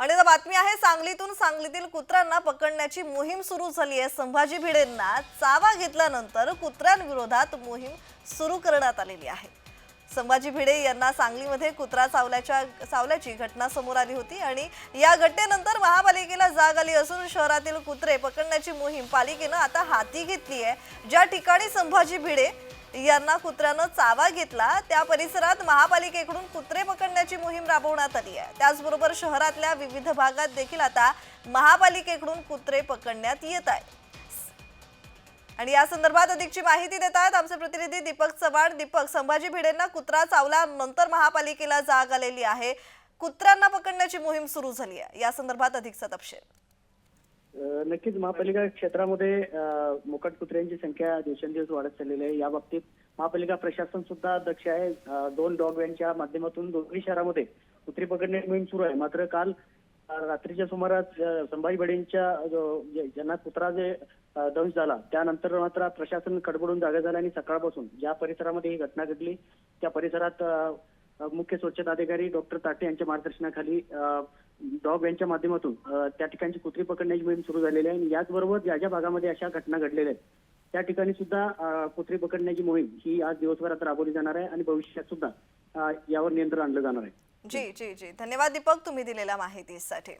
आणि आता बातमी आहे सांगलीतून सांगलीतील कुत्र्यांना पकडण्याची मोहीम सुरू झाली आहे. संभाजी भिडेंना चावा घेतल्यानंतर कुत्र्यांविरोधात मोहीम सुरू करण्यात आलेली आहे. संभाजी भिडे यांना सांगलीमध्ये कुत्रा चावल्याच्या चावल्याची घटना समोर आली होती आणि या घटनेनंतर महापालिकेला जाग आली असून शहरातील कुत्रे पकडण्याची मोहीम पालिकेनं आता हाती घेतली आहे. ज्या ठिकाणी संभाजी भिडे यांना कुत्र्यानं चावा घेतला त्या परिसरात महापालिकेकडून कुत्रे पकडण्याची मोहीम राबवण्यात आली आहे. त्याचबरोबर शहरातल्या विविध भागात देखील आता महापालिकेकडून कुत्रे पकडण्यात येत आहे आणि या संदर्भात अधिकची माहिती देत आहेत आमचे प्रतिनिधी दीपक चव्हाण. दीपक संभाजी भिडेंना कुत्रा चावल्यानंतर महापालिकेला जाग आलेली आहे. कुत्र्यांना पकडण्याची मोहीम सुरू झाली आहे. या संदर्भात अधिकचा तपशील. नक्कीच महापालिका क्षेत्रामध्ये मुकट कुत्र्यांची संख्या दिवसेंदिवस वाढत चाललेली आहे. या बाबतीत महापालिका प्रशासन सुद्धा दक्ष आहे. दोन डॉग व्हॅनच्या माध्यमातून दोन्ही शहरामध्ये कुत्री पकडणे मोहीम सुरू आहे. मात्र काल रात्रीच्या सुमारास संभाजी बडेंच्या ज्यांना कुत्रा जे दंश झाला त्यानंतर मात्र प्रशासन कडबडून जागा झाला आणि सकाळपासून ज्या परिसरामध्ये ही घटना घडली त्या परिसरात मुख्य स्वच्छता अधिकारी डॉक्टर ताटे यांच्या मार्गदर्शनाखाली डॉग यांच्या माध्यमातून त्या ठिकाणची कुत्री पकडण्याची मोहीम सुरू झालेली आहे आणि याचबरोबर ज्या ज्या भागामध्ये अशा घटना घडलेल्या आहेत त्या ठिकाणी सुद्धा कुत्री पकडण्याची मोहीम ही आज दिवसभरात राबवली जाणार आहे आणि भविष्यात सुद्धा यावर नियंत्रण आणलं जाणार आहे. जी जी जी. धन्यवाद दीपक तुम्ही दिलेल्या माहितीसाठी.